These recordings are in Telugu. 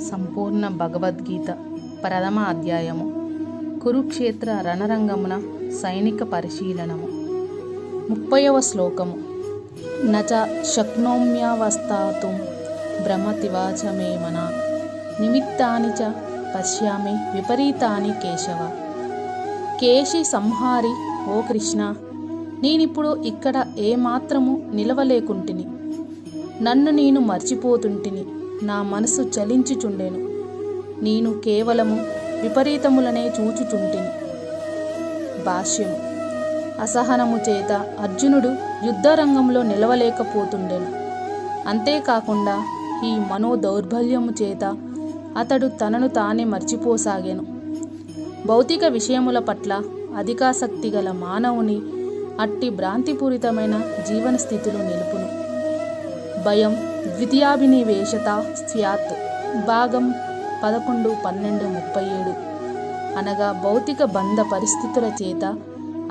సంపూర్ణ భగవద్గీత ప్రథమ అధ్యాయము. కురుక్షేత్ర రణరంగమున సైనిక పరిశీలనము. ముప్పైవ శ్లోకము. నచ శక్నోమ్యావస్థాతు భ్రమతివాచమే మన నిమిత్తాని చ పశ్యామి విపరీతాని కేశవ. కేశి సంహారి ఓ కృష్ణ నేనిప్పుడు ఇక్కడ ఏమాత్రము నిలవలేకుంటిని. నన్ను నేను మర్చిపోతుంటిని. నా మనసు చలించుచుండెను. నేను కేవలము విపరీతములనే చూచుచుంటిని. భాష్యము. అసహనము చేత అర్జునుడు యుద్ధరంగంలో నిలవలేకపోతుండెను. అంతేకాకుండా ఈ మనో దౌర్బల్యము చేత అతడు తనను తానే మర్చిపోసాగాను. భౌతిక విషయముల పట్ల అధికాసక్తి గల మానవుని అట్టి భ్రాంతిపూరితమైన జీవన స్థితిలో నిలుపును. భయం ద్వితీయాభినివేశత స్యాత్ భాగం పదకొండు పన్నెండు ముప్పై ఏడు. అనగా భౌతిక బంధ పరిస్థితుల చేత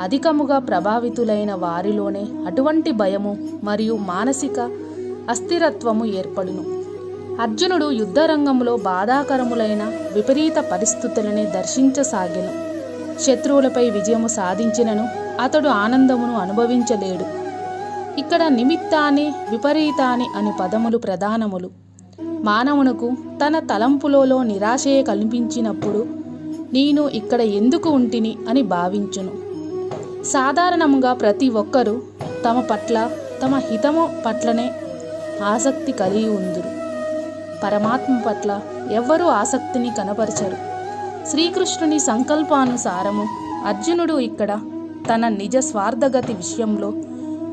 అధికముగా ప్రభావితులైన వారిలోనే అటువంటి భయము మరియు మానసిక అస్థిరత్వము ఏర్పడును. అర్జునుడు యుద్ధరంగంలో బాధాకరములైన విపరీత పరిస్థితులని దర్శించసాగెను. శత్రువులపై విజయము సాధించినను అతడు ఆనందమును అనుభవించలేడు. ఇక్కడ నిమిత్తాని విపరీతాని అని పదములు ప్రధానములు. మానవునకు తన తలంపులలో నిరాశయ కల్పించినప్పుడు నేను ఇక్కడ ఎందుకు ఉంటిని అని భావించును. సాధారణంగా ప్రతి ఒక్కరూ తమ పట్ల తమ హితము పట్లనే ఆసక్తి కలిగి ఉందురు. పరమాత్మ పట్ల ఎవ్వరూ ఆసక్తిని కనపరచరు. శ్రీకృష్ణుని సంకల్పానుసారము అర్జునుడు ఇక్కడ తన నిజ స్వార్థగతి విషయంలో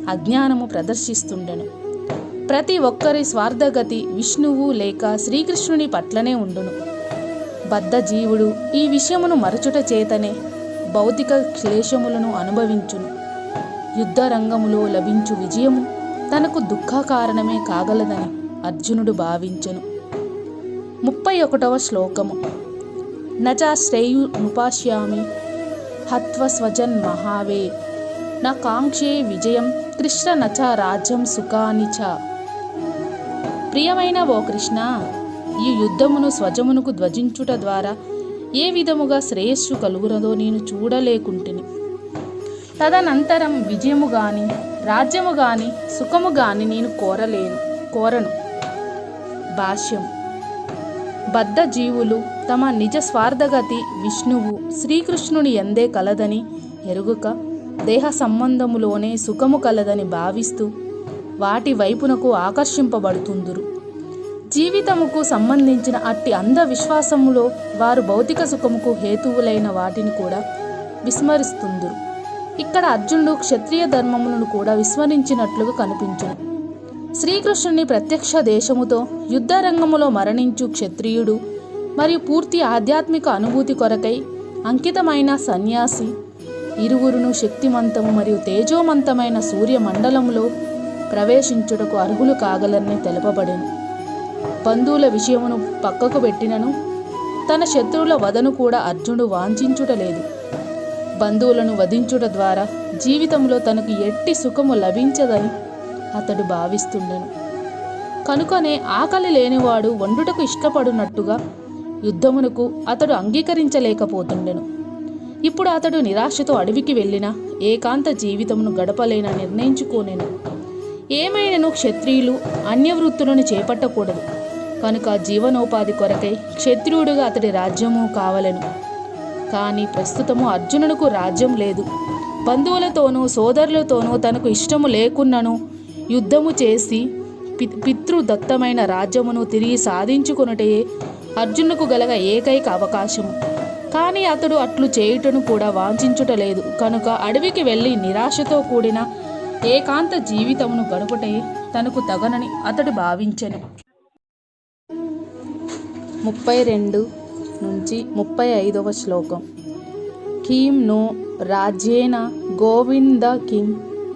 అజ్ఞానము ప్రదర్శిస్తుండెను. ప్రతి ఒక్కరి స్వార్థగతి విష్ణువు లేక శ్రీకృష్ణుని పట్లనే ఉండును. బద్ధ జీవుడు ఈ విషయమును మరచుట చేతనే భౌతిక క్లేశములను అనుభవించును. యుద్ధ రంగములో లభించు విజయము తనకు దుఃఖ కారణమే కాగలదని అర్జునుడు భావించెను. ముప్పై ఒకటవ శ్లోకము. నచా శ్రేయునుపాశ్యామి హత్వ స్వజన్ మహావే నా కాంక్షే విజయం కృష్ణ నచ రాజ్యం సుఖాని చ. ప్రియమైన ఓ కృష్ణ ఈ యుద్ధమును స్వజమునకు ధ్వజించుట ద్వారా ఏ విధముగా శ్రేయస్సు కలుగురదో నేను చూడలేకుంటిని. తదనంతరం విజయము గాని రాజ్యము గాని సుఖము గాని నేను కోరలేను కోరను. భాష్యం. బద్ధ జీవులు తమ నిజ స్వార్థగతి విష్ణువు శ్రీకృష్ణుని ఎందే కలదని ఎరుగుక దేహ సంబంధములోనే సుఖము కలదని భావిస్తూ వాటి వైపునకు ఆకర్షింపబడుతుందురు. జీవితముకు సంబంధించిన అట్టి అంధవిశ్వాసములో వారు భౌతిక సుఖముకు హేతువులైన వాటిని కూడా విస్మరిస్తుందురు. ఇక్కడ అర్జునుడు క్షత్రియ ధర్మములను కూడా విస్మరించినట్లుగా కనిపించును. శ్రీకృష్ణుని ప్రత్యక్ష దేశముతో యుద్ధరంగములో మరణించు క్షత్రియుడు మరియు పూర్తి ఆధ్యాత్మిక అనుభూతి కొరకై అంకితమైన సన్యాసి ఇరువురును శక్తిమంతము మరియు తేజోమంతమైన సూర్యమండలములో ప్రవేశించుటకు అర్హులు కాగలరని తెలపబడెను. బంధువుల విషయమును పక్కకు పెట్టినను తన శత్రువుల వదను కూడా అర్జునుడు వాంఛించుటలేదు బంధువులను వధించుట ద్వారా జీవితంలో తనకు ఎట్టి సుఖము లభించదని అతడు భావిస్తుండెను. కనుకనే ఆకలి లేనివాడు వండుటకు ఇష్టపడునట్టుగా యుద్ధమునకు అతడు అంగీకరించలేకపోతుండెను. ఇప్పుడు అతడు నిరాశతో అడవికి వెళ్ళిన ఏకాంత జీవితమును గడపలేన నిర్ణయించుకోనేను. ఏమైనను క్షత్రియులు అన్యవృత్తులను చేపట్టకూడదు. కనుక జీవనోపాధి కొరకై క్షత్రియుడుగా అతడి రాజ్యము కావలను. కానీ ప్రస్తుతము అర్జునునకు రాజ్యం లేదు. బంధువులతోనూ సోదరులతోనూ తనకు ఇష్టము లేకున్నను యుద్ధము చేసి పి పితృదత్తమైన రాజ్యమును తిరిగి సాధించుకున్నటే అర్జునుకు గలగ ఏకైక అవకాశము. కానీ అతడు అట్లు చేయుటను కూడా వాంఛించుటలేదు కనుక అడవికి వెళ్ళి నిరాశతో కూడిన ఏకాంత జీవితమును గడుపుటే తనకు తగనని అతడు భావించెను. ముప్పై రెండు నుంచి ముప్పై ఐదవ శ్లోకం. కీం నో రాజ్యేన గోవింద కిం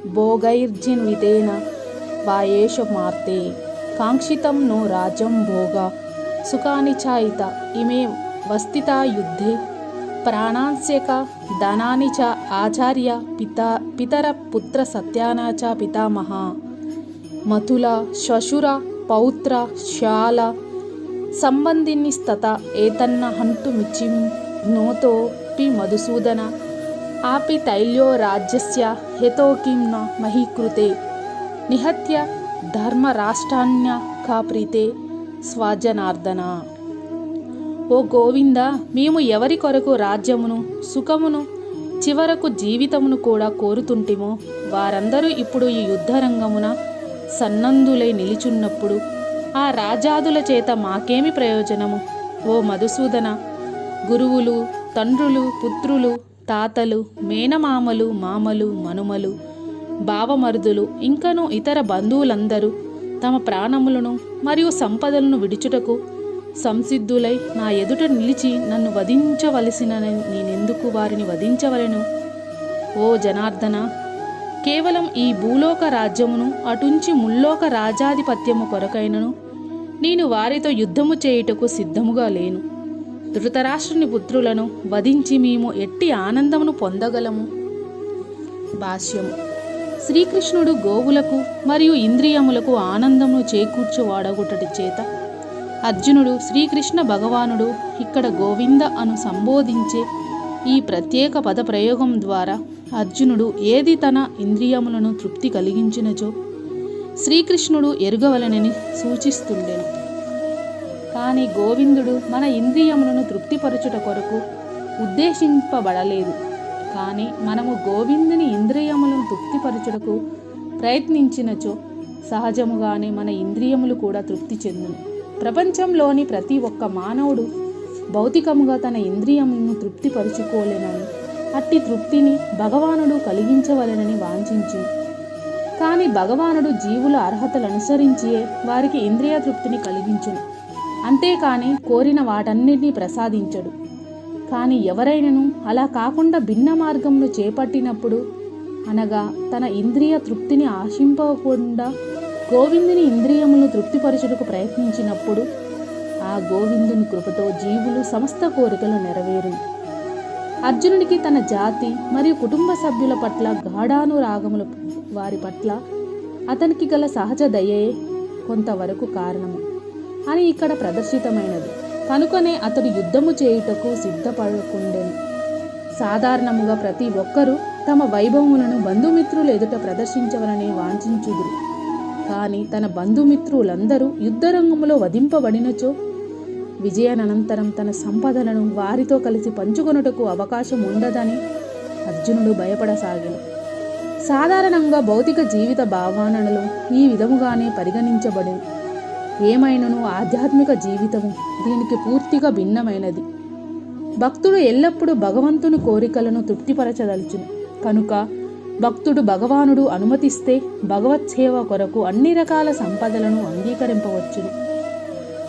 భోగైర్జిన్వితేన వాయేష మార్తే. కాంక్షితం నో రాజ్యం భోగ సుఖాని చాయిత ఇమే వస్థితా యుద్ధే. ప్రాణాంస్యక ధనాని చ ఆచార్య పితా పితర పుత్ర సత్యానా చ పితామహ. మథుల శ్వశుర పౌత్ర శాల సంబంధినిస్తత ఏతన్న హంతుమిచ్చి నోతోపి మధుసూదన. ఆపి తైల్యో రాజ్యస్య హేతోకిం న మహీకృతే. నిహత్య ధర్మరాష్ట్రాన్య కాప్రీతే స్వజనార్దన. ఓ గోవింద మేము ఎవరి కొరకు రాజ్యమును సుఖమును చివరకు జీవితమును కూడా కోరుతుంటిమో? వారందరూ ఇప్పుడు ఈ యుద్ధరంగమున సన్నందులై నిలిచున్నప్పుడు ఆ రాజాదుల చేత మాకేమి ప్రయోజనము? ఓ మధుసూదన గురువులు తండ్రులు పుత్రులు తాతలు మేనమామలు మామలు మనుమలు బావమరుదులు ఇంకను ఇతర బంధువులందరూ తమ ప్రాణములను మరియు సంపదలను విడుచుటకు సంసిద్ధులై నా ఎదుట నిలిచి నన్ను వధించవలసిన నేనెందుకు వారిని వధించవలను? ఓ జనార్దన కేవలం ఈ భూలోక రాజ్యమును అటుంచి ముల్లోక రాజాధిపత్యము కొరకైనను నేను వారితో యుద్ధము చేయుటకు సిద్ధముగా లేను. ధృతరాష్ట్రుని పుత్రులను వధించి మేము ఎట్టి ఆనందమును పొందగలము? భాష్యము. శ్రీకృష్ణుడు గోవులకు మరియు ఇంద్రియములకు ఆనందమును చేకూర్చువాడగుటటి చేత అర్జునుడు శ్రీకృష్ణ భగవానుడు ఇక్కడ గోవింద అను సంబోధించే ఈ ప్రత్యేక పద ప్రయోగం ద్వారా అర్జునుడు ఏది తన ఇంద్రియములను తృప్తి కలిగించినచో శ్రీకృష్ణుడు ఎరుగవలనని సూచిస్తుండెను. కానీ గోవిందుడు మన ఇంద్రియములను తృప్తిపరచుట కొరకు ఉద్దేశింపబడలేదు. కానీ మనము గోవిందుని ఇంద్రియములను తృప్తిపరచుటకు ప్రయత్నించినచో సహజముగానే మన ఇంద్రియములు కూడా తృప్తి చెందును. ప్రపంచంలోని ప్రతి ఒక్క మానవుడు భౌతికముగా తన ఇంద్రియములను తృప్తిపరుచుకోలేనని అట్టి తృప్తిని భగవానుడు కలిగించవలెనని వాంఛించి. కానీ భగవానుడు జీవుల అర్హతలు అనుసరించే వారికి ఇంద్రియ తృప్తిని కలిగించును. అంతేకాని కోరిన వాటన్నిటినీ ప్రసాదించడు. కానీ ఎవరైనను అలా కాకుండా భిన్న మార్గంను చేపట్టినప్పుడు అనగా తన ఇంద్రియ తృప్తిని ఆశింపకుండా గోవిందుని ఇంద్రియములను తృప్తిపరచుటకు ప్రయత్నించినప్పుడు ఆ గోవిందుని కృపతో జీవులు సమస్త కోరికలు నెరవేరు. అర్జునుడికి తన జాతి మరియు కుటుంబ సభ్యుల పట్ల గాఢానురాగముల వారి పట్ల అతనికి గల సహజ దయే కొంతవరకు కారణము. అని ఇక్కడ ప్రదర్శితమైనది. కనుకనే అతడు యుద్ధము చేయుటకు సిద్ధపడకుండెను. సాధారణముగా ప్రతి ఒక్కరూ తమ వైభవములను బంధుమిత్రులు ఎదుట ప్రదర్శించవలని వాంఛించుదురు. కానీ తన బంధుమిత్రులందరూ యుద్ధరంగంలో వధింపబడినచో విజయానంతరం తన సంపదలను వారితో కలిసి పంచుకొనుటకు అవకాశం ఉండదని అర్జునుడు భయపడసాగాడు. సాధారణంగా భౌతిక జీవిత భావనలు ఈ విధముగానే పరిగణించబడి ఏమైనను ఆధ్యాత్మిక జీవితము దీనికి పూర్తిగా భిన్నమైనది. భక్తుడు ఎల్లప్పుడూ భగవంతుని కోరికలను తృప్తిపరచదలుచును. కనుక భక్తుడు భగవానుడు అనుమతిస్తే భగవత్ సేవ కొరకు అన్ని రకాల సంపదలను అంగీకరింపవచ్చును.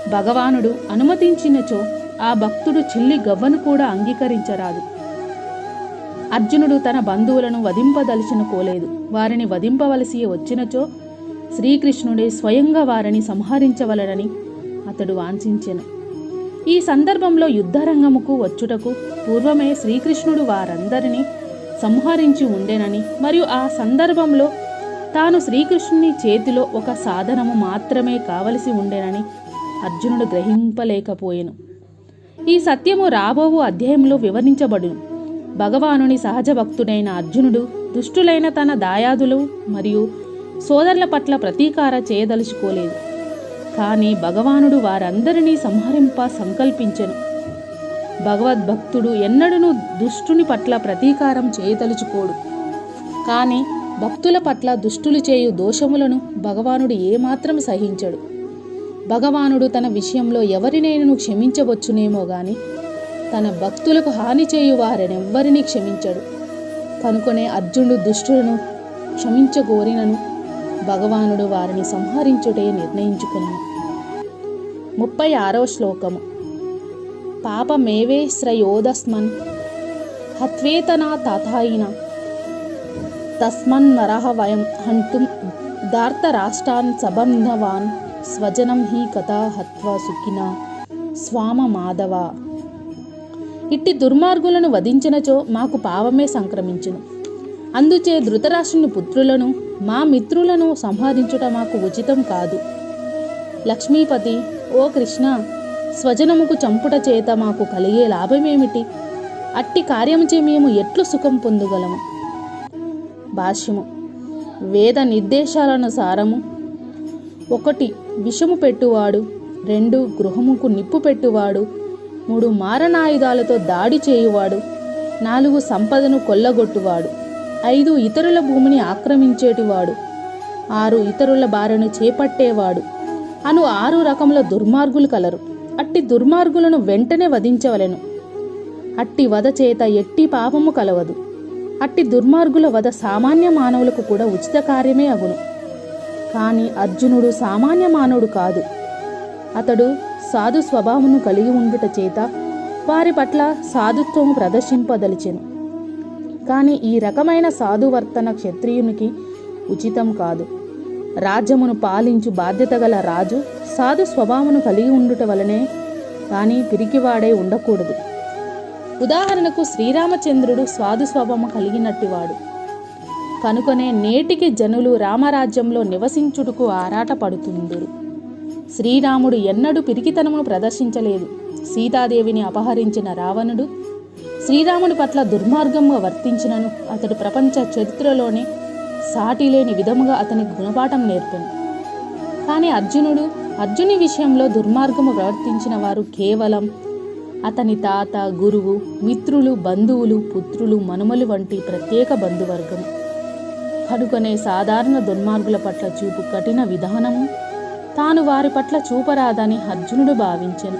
భగవానుడు అనుమతించినచో ఆ భక్తుడు చిల్లి గవ్వను కూడా అంగీకరించరాదు. అర్జునుడు తన బంధువులను వధింపదలిచిన కోలేదు. వారిని వధింపవలసి వచ్చినచో శ్రీకృష్ణుడే స్వయంగా వారిని సంహరించవలనని అతడు వాంఛించెను. ఈ సందర్భంలో యుద్ధరంగముకు వచ్చుటకు పూర్వమే శ్రీకృష్ణుడు వారందరినీ సంహరించి ఉండెనని. మరియు ఆ సందర్భంలో తాను శ్రీకృష్ణుని చేతిలో ఒక సాధనము మాత్రమే కావలసి ఉండేనని అర్జునుడు గ్రహింపలేకపోయాను. ఈ సత్యము రాబోవు అధ్యాయంలో వివరించబడును. భగవానుని సహజ భక్తుడైన అర్జునుడు దుష్టులైన తన దాయాదులు మరియు సోదరుల పట్ల ప్రతీకార చేయదలుచుకోలేదు. కానీ భగవానుడు వారందరినీ సంహరింప సంకల్పించను. భగవద్భక్తుడు ఎన్నడూను దుష్టుని పట్ల ప్రతీకారం చేయదలుచుకోడు. కానీ భక్తుల పట్ల దుష్టులు చేయు దోషములను భగవానుడు ఏమాత్రం సహించడు. భగవానుడు తన విషయంలో ఎవరినైనా క్షమించవచ్చునేమో గాని తన భక్తులకు హాని చేయు వారినెవ్వరినీ క్షమించడు. కనుకొనే అర్జునుడు దుష్టులను క్షమించగోరినను భగవానుడు వారిని సంహరించుటే నిర్ణయించుకున్నాను ముప్పై ఆరవ శ్లోకము. పాపమేవేశ్రయోదస్మన్ హత్వేతనా తాతాయిన? తస్మన్ నరహ వయం హంతుం దార్తరాష్ట్రాన్ సబంధవాన్ స్వజనం హి కథా హత్వా సుఖిన స్వామ మాధవ. ఇట్టి దుర్మార్గులను వధించినచో మాకు పావమే సంక్రమించును. అందుచే ధృతరాష్ట్రుని పుత్రులను మా మిత్రులను సంహరించుట మాకు ఉచితం కాదు. లక్ష్మీపతి ఓ కృష్ణ స్వజనముకు చంపుట చేత మాకు కలిగే లాభమేమిటి? అట్టి కార్యముచే మేము ఎట్లు సుఖం పొందగలము? భాష్యము. వేద నిర్దేశాలనుసారము ఒకటి విషము పెట్టువాడు. రెండు గృహముకు నిప్పు పెట్టువాడు. మూడు మారణాయుధాలతో దాడి చేయువాడు. నాలుగు సంపదను కొల్లగొట్టువాడు. ఐదు ఇతరుల భూమిని ఆక్రమించేటివాడు. ఆరు ఇతరుల బారిన చేపట్టేవాడు. అను ఆరు రకముల దుర్మార్గులు కలరు. అట్టి దుర్మార్గులను వెంటనే వధించవలెను. అట్టి వధ చేత ఎట్టి పాపము కలవదు. అట్టి దుర్మార్గుల వధ సామాన్య మానవులకు కూడా ఉచిత కార్యమే అగును. కానీ అర్జునుడు సామాన్య మానవుడు కాదు. అతడు సాధు స్వభావమును కలిగి ఉండుట చేత వారి పట్ల సాధుత్వము ప్రదర్శింపదలిచెను. కానీ ఈ రకమైన సాధువర్తన క్షత్రియునికి ఉచితం కాదు. రాజ్యమును పాలించు బాధ్యత గల రాజు సాధు స్వభావమును కలిగి ఉండుట వలనే కానీ పిరికివాడై ఉండకూడదు. ఉదాహరణకు శ్రీరామచంద్రుడు సాధు స్వభావం కలిగినట్టివాడు. కనుకనే నేటికి జనులు రామరాజ్యంలో నివసించుటకు ఆరాటపడుతుందురు శ్రీరాముడు ఎన్నడూ పిరికితనమును ప్రదర్శించలేదు. సీతాదేవిని అపహరించిన రావణుడు శ్రీరాముడి పట్ల దుర్మార్గంగా వర్తించినను అతడు ప్రపంచ చరిత్రలోనే సాటి లేని విధముగా అతనికి గుణపాఠం నేర్పాను. కానీ అర్జునుడు అర్జుని విషయంలో దుర్మార్గము ప్రవర్తించిన వారు కేవలం అతని తాత గురువు మిత్రులు బంధువులు పుత్రులు మనుమలు వంటి ప్రత్యేక బంధువర్గం. కనుకనే సాధారణ దుర్మార్గుల పట్ల చూపు కఠిన విధానము. తాను వారి పట్ల చూపరాదని అర్జునుడు భావించెను.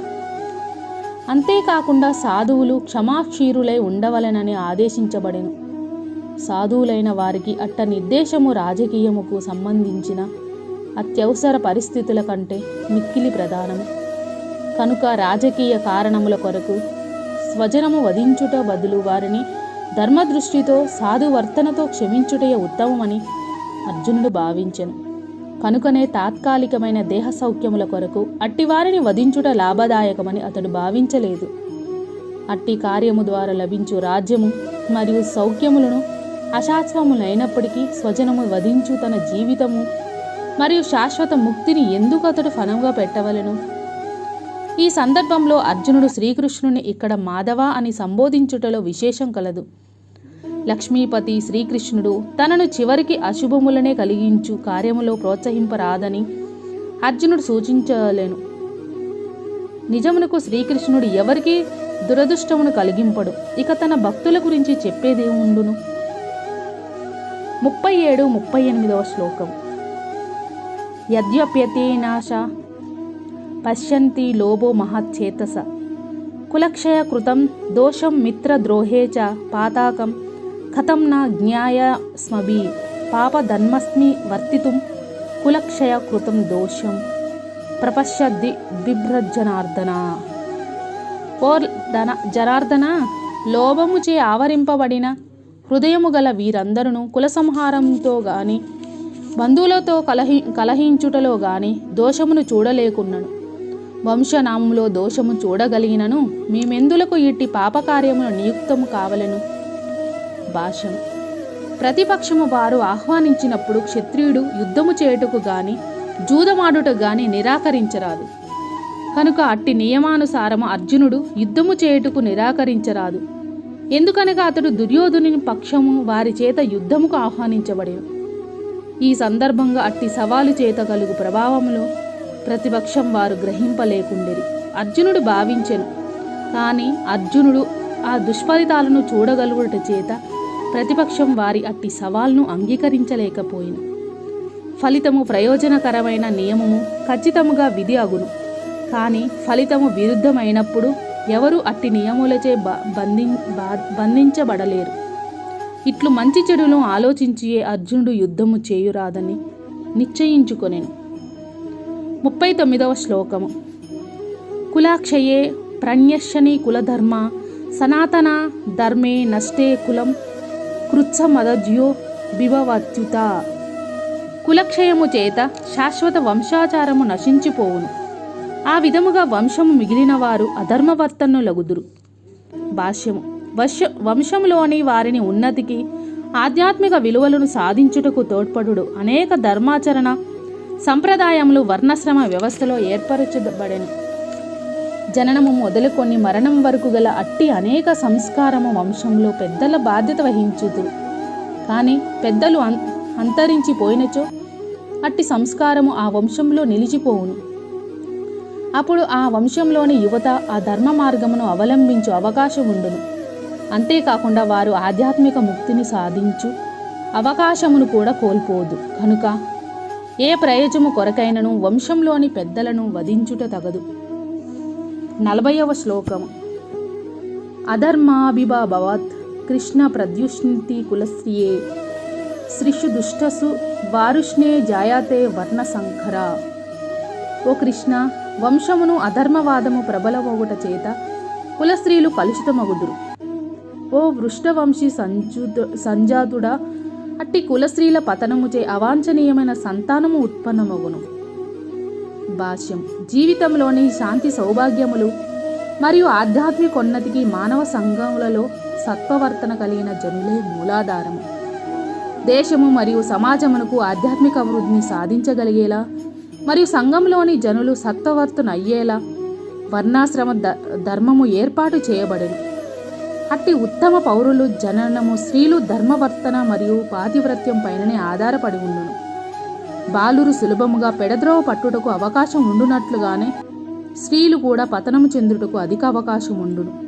అంతేకాకుండా సాధువులు క్షమాక్షీరులై ఉండవలెనని ఆదేశించబడెను. సాధువులైన వారికి అట్ట నిర్దేశము రాజకీయముకు సంబంధించిన అత్యవసర పరిస్థితుల కంటే మిక్కిలి ప్రధానము. కనుక రాజకీయ కారణముల కొరకు స్వజనము వధించుట బదులు వారిని ధర్మదృష్టితో సాధువర్తనతో క్షమించుటయే ఉత్తమమని అర్జునుడు భావించెను. కనుకనే తాత్కాలికమైన దేహ సౌఖ్యముల కొరకు అట్టివారిని వధించుట లాభదాయకమని అతడు భావించలేదు. అట్టి కార్యము ద్వారా లభించు రాజ్యము మరియు సౌఖ్యములను అశాశ్వములైనప్పటికీ స్వజనము వధించు తన జీవితము మరియు శాశ్వత ముక్తిని ఎందుకు అతడు ఫలంగా పెట్టవలెను? ఈ సందర్భంలో అర్జునుడు శ్రీకృష్ణుని ఇక్కడ మాధవ అని సంబోధించుటలో విశేషం కలదు. లక్ష్మీపతి శ్రీకృష్ణుడు తనను చివరికి అశుభములనే కలిగించు కార్యములో ప్రోత్సహింపరాదని అర్జునుడు సూచించలేను. నిజమునకు శ్రీకృష్ణుడు ఎవరికి దురదృష్టమును కలిగింపడు. ఇక తన భక్తుల గురించి చెప్పేదేముండును? ముప్పై ఏడు ముప్పై ఎనిమిదవ శ్లోకం. యద్యప్యతేనాశ పశ్యంతి లోభో మహచ్చేతస. కులక్షయ కృతం దోషం మిత్రద్రోహే చ పాతాకం కథం నా జ్ఞాయ స్మభి పాపధన్మస్మి వర్తితుం కులక్షయ కృతం దోషం ప్రపశ్య ది బిభ్రజనార్దన ఓ ధన జనార్దన లోభముచే ఆవరింపబడిన హృదయము గల వీరందరూ కులసంహారంతో గాని బంధువులతో కలహి కలహించుటలో గాని దోషమును చూడలేకున్నను. వంశనామంలో దోషము చూడగలిగినను మేమెందులకు ఇట్టి పాపకార్యమును నియుక్తము కావలను? భాష్యం ప్రతిపక్షము వారు ఆహ్వానించినప్పుడు క్షత్రియుడు యుద్ధము చేయుటకు గాని జూదమాడుటకు గాని నిరాకరించరాదు. కనుక అట్టి నియమానుసారము అర్జునుడు యుద్ధము చేయుటకు నిరాకరించరాదు. ఎందుకనగా అతడు దుర్యోధుని పక్షము వారి చేత యుద్ధముకు ఆహ్వానించబడేను. ఈ సందర్భంగా అట్టి సవాలు చేత కలుగు ప్రభావములో ప్రతిపక్షం వారు గ్రహింపలేకుండేది అర్జునుడు భావించెను. కానీ అర్జునుడు ఆ దుష్ఫలితాలను చూడగలుగుట చేత ప్రతిపక్షం వారి అట్టి సవాల్ను అంగీకరించలేకపోయిను. ఫలితము ప్రయోజనకరమైన నియమము ఖచ్చితముగా విధి అగును కానీ ఫలితము విరుద్ధమైనప్పుడు ఎవరు అట్టి నియములచే బ బంధి బా- బంధించబడలేరు. ఇట్లు మంచి చెడును ఆలోచించియే అర్జునుడు యుద్ధము చేయురాదని నిశ్చయించుకొనెను. ముప్పై తొమ్మిదవ శ్లోకము. కులాక్షయే ప్రణ్యశని కులధర్మ సనాతన ధర్మే నష్టే కులం కృత్సమదజ్యో బిభవత్యుత. కులక్షయము చేత శాశ్వత వంశాచారము నశించిపోవును. ఆ విధముగా వంశము మిగిలిన వారు అధర్మవర్తనులగుదురు. భాష్యము వశ వంశంలోని వారిని ఉన్నతికి ఆధ్యాత్మిక విలువలను సాధించుటకు తోడ్పడుడు అనేక ధర్మాచరణ సంప్రదాయములు వర్ణశ్రమ వ్యవస్థలో ఏర్పరచబడెను. జననము మొదలుకొని మరణం వరకు గల అట్టి అనేక సంస్కారము వంశంలో పెద్దల బాధ్యత వహించుదురు. కానీ పెద్దలు అం అంతరించిపోయినచో అట్టి సంస్కారము ఆ వంశంలో నిలిచిపోవును. అప్పుడు ఆ వంశంలోని యువత ఆ ధర్మ మార్గమును అవలంబించు అవకాశం ఉండును. అంతేకాకుండా వారు ఆధ్యాత్మిక ముక్తిని సాధించు అవకాశమును కూడా కోల్పోదు. కనుక ఏ ప్రయోజము కొరకైనను వంశంలోని పెద్దలను వధించుట తగదు. నలభైవ శ్లోకము. అధర్మాభిభావత్ కృష్ణ ప్రద్యుష్ణి కులశ్రియే శ్రీషు దుష్టసు వారుష్ణే జాయాతే వర్ణ సంఖరా ఓ కృష్ణ వంశమును అధర్మవాదము ప్రబలమొగుట చేత కులస్త్రీలు కలుషితమగుదురు. ఓ వృష్టవంశీ సంజుద సంజాతుడా అట్టి కులస్త్రీల పతనముచే అవాంఛనీయమైన సంతానము ఉత్పన్నమగును. భాష్యం. జీవితంలోని శాంతి సౌభాగ్యములు మరియు ఆధ్యాత్మికోన్నతికి మానవ సంఘములలో సత్వవర్తన కలిగిన జనులే మూలాధారము. దేశము మరియు సమాజమునకు ఆధ్యాత్మిక అభివృద్ధిని సాధించగలిగేలా మరియు సంఘంలోని జనులు సత్వవర్తన అయ్యేలా వర్ణాశ్రమ ద- ధర్మము ఏర్పాటు చేయబడింది అట్టి ఉత్తమ పౌరులు జననము స్త్రీలు ధర్మవర్తన మరియు పాతివ్రత్యం పైననే ఆధారపడి ఉండును. బాలురు సులభముగా పెడద్రోవ పట్టుటకు అవకాశం ఉండునట్లుగానే స్త్రీలు కూడా పతనము చెందుటకు అధిక అవకాశం ఉండును.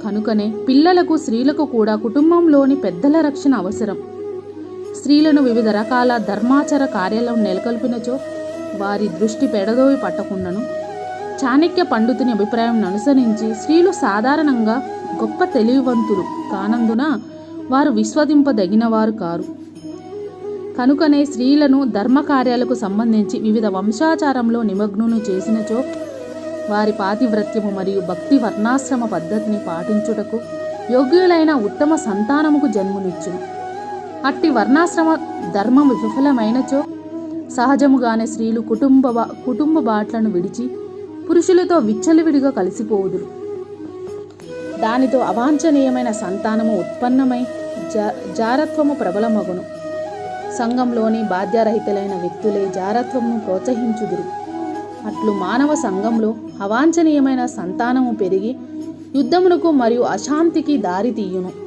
కనుకనే పిల్లలకు స్త్రీలకు కూడా కుటుంబంలోని పెద్దల రక్షణ అవసరం. స్త్రీలను వివిధ రకాల ధర్మాచర కార్యాలను నెలకొల్పినచో వారి దృష్టి పెడదోవి పట్టకుండాను. చాణక్య పండితుని అభిప్రాయం అనుసరించి స్త్రీలు సాధారణంగా గొప్ప తెలివివంతులు కానందున వారు విశ్వదింపదగినవారు కారు. కనుకనే స్త్రీలను ధర్మకార్యాలకు సంబంధించి వివిధ వంశాచారంలో నిమగ్నులు చేసినచో వారి పాతివ్రత్యము మరియు భక్తి వర్ణాశ్రమ పద్ధతిని పాటించుటకు యోగ్యులైన ఉత్తమ సంతానముకు జన్మునిచ్చును. అట్టి వర్ణాశ్రమ ధర్మం విఫలమైనచో సహజముగానే స్త్రీలు కుటుంబ కుటుంబ బాట్లను విడిచి పురుషులతో విచ్చలవిడిగా కలిసిపోవుదురు. దానితో అవాంఛనీయమైన సంతానము ఉత్పన్నమై జారత్వము ప్రబలమగును. సంఘంలోని బాధ్యరహితులైన వ్యక్తులే జారత్వమును ప్రోత్సహించుదురు. అట్లు మానవ సంఘంలో అవాంఛనీయమైన సంతానము పెరిగి యుద్ధమునకు మరియు అశాంతికి దారి తీయును.